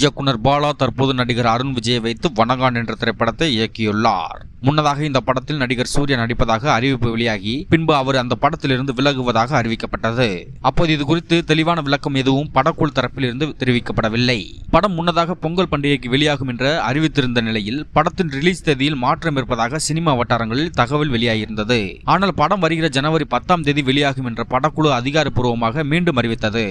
இயக்குனர் பாலா தற்போது நடிகர் அருண் விஜயை வைத்து வனகான் என்ற திரைப்படத்தை இயக்கியுள்ளார். முன்னதாக இந்த படத்தில் நடிகர் சூர்யா நடிப்பதாக அறிவிப்பு வெளியாகி பின்பு அவர் அந்த படத்திலிருந்து விலகுவதாக அறிவிக்கப்பட்டது. அப்போது இது குறித்து தெளிவான விளக்கம் எதுவும் படக்குழு தரப்பிலிருந்து தெரிவிக்கப்படவில்லை. படம் முன்னதாக பொங்கல் பண்டிகைக்கு வெளியாகும் என்று அறிவித்திருந்த நிலையில் படத்தின் ரிலீஸ் தேதியில் மாற்றம் இருப்பதாக சினிமா வட்டாரங்களில் தகவல் வெளியாகியிருந்தது. ஆனால் படம் வருகிற ஜனவரி பத்தாம் தேதி வெளியாகும் என்ற படக்குழு அதிகாரப்பூர்வமாக மீண்டும் அறிவித்தது.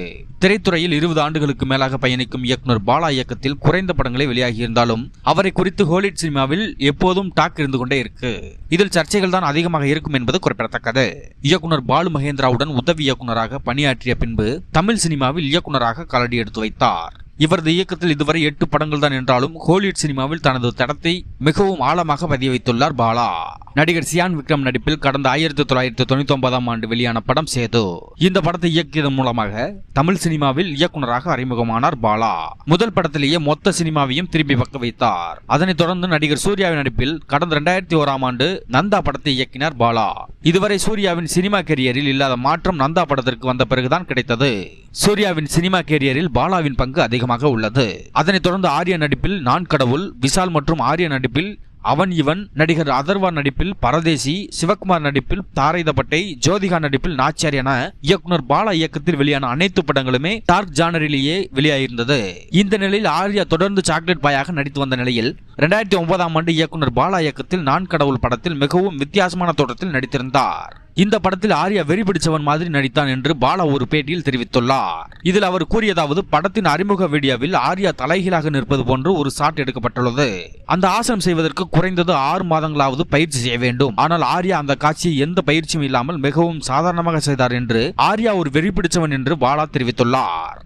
திரைத்துறையில் இருபது ஆண்டுகளுக்கு மேலாக பயணிக்கும் இயக்குனர் பாலா இயக்கத்தில் குறைந்த படங்களே வெளியாகியிருந்தாலும் அவரை குறித்து ஹோலிட் சினிமாவில் எப்போதும் டாக் இருந்து கொண்டே இருக்கு. இதில் சர்ச்சைகள் தான் அதிகமாக இருக்கும் என்பது குறிப்பிடத்தக்கது. இயக்குனர் பாலு மகேந்திராவுடன் உதவி இயக்குனராக பணியாற்றிய பின்பு தமிழ் சினிமாவில் இயக்குனராக காலடி எடுத்து வைத்தார். இவரது இயக்கத்தில் இதுவரை எட்டு படங்கள் தான் என்றாலும் ஹோலிவுட் சினிமாவில் தனது தடத்தை மிகவும் ஆழமாக பதிய வைத்துள்ளார் பாலா. நடிகர் சியான் விக்ரம் நடிப்பில் கடந்த ஆயிரத்தி தொள்ளாயிரத்தி தொண்ணூத்தி ஒன்பதாம் ஆண்டு வெளியான படம் சேது. இந்த படத்தை இயக்கியதன் மூலமாக தமிழ் சினிமாவில் இயக்குனராக அறிமுகமானார் பாலா. முதல் படத்திலேயே மொத்த சினிமாவையும் திரும்பி பக்க வைத்தார். அதனைத் தொடர்ந்து நடிகர் சூர்யாவின் நடிப்பில் கடந்த இரண்டாயிரத்தி ஓராம் ஆண்டு நந்தா படத்தை இயக்கினார் பாலா. இதுவரை சூர்யாவின் சினிமா கெரியரில் இல்லாத மாற்றம் நந்தா படத்திற்கு வந்த பிறகுதான் கிடைத்தது. சூர்யாவின் சினிமா கேரியரில் பாலாவின் பங்கு அதிகமாக உள்ளது. அதனைத் தொடர்ந்து ஆர்யா நடிப்பில் நான் கடவுள் விஷால் மற்றும் ஆர்யா நடிப்பில் அவன் இவன் நடிகர் அதர்வா நடிப்பில் பரதேசி சிவகுமார் நடிப்பில் தாரைதப்பட்டை ஜோதிகா நடிப்பில் நாச்சியார் என இயக்குனர் பாலா இயக்கத்தில் வெளியான அனைத்து படங்களுமே டார்க் ஜானரிலேயே வெளியாயிருந்தது. இந்த நிலையில் ஆர்யா தொடர்ந்து சாக்லேட் பாயாக நடித்து வந்த நிலையில் இரண்டாயிரத்தி ஒன்பதாம் ஆண்டு இயக்குனர் பாலா இயக்கத்தில் நான் கடவுள் படத்தில் மிகவும் வித்தியாசமான தோற்றத்தில் நடித்திருந்தார். இந்த படத்தில் ஆர்யா வெறி பிடிச்சவன் மாதிரி நடித்தான் என்று பாலா ஒரு பேட்டியில் தெரிவித்துள்ளார். இதில் அவர் கூறியதாவது படத்தின் அறிமுக வீடியோவில் ஆர்யா தலைகீழாக நிற்பது போன்று ஒரு ஷாட் எடுக்கப்பட்டுள்ளது. அந்த ஆசனம் செய்வதற்கு குறைந்தது ஆறு மாதங்களாவது பயிற்சி செய்ய வேண்டும். ஆனால் ஆர்யா அந்த காட்சியை எந்த பயிற்சியும் இல்லாமல் மிகவும் சாதாரணமாக செய்தார் என்று ஆர்யா ஒரு வெறி பிடிச்சவன் என்று பாலா தெரிவித்துள்ளார்.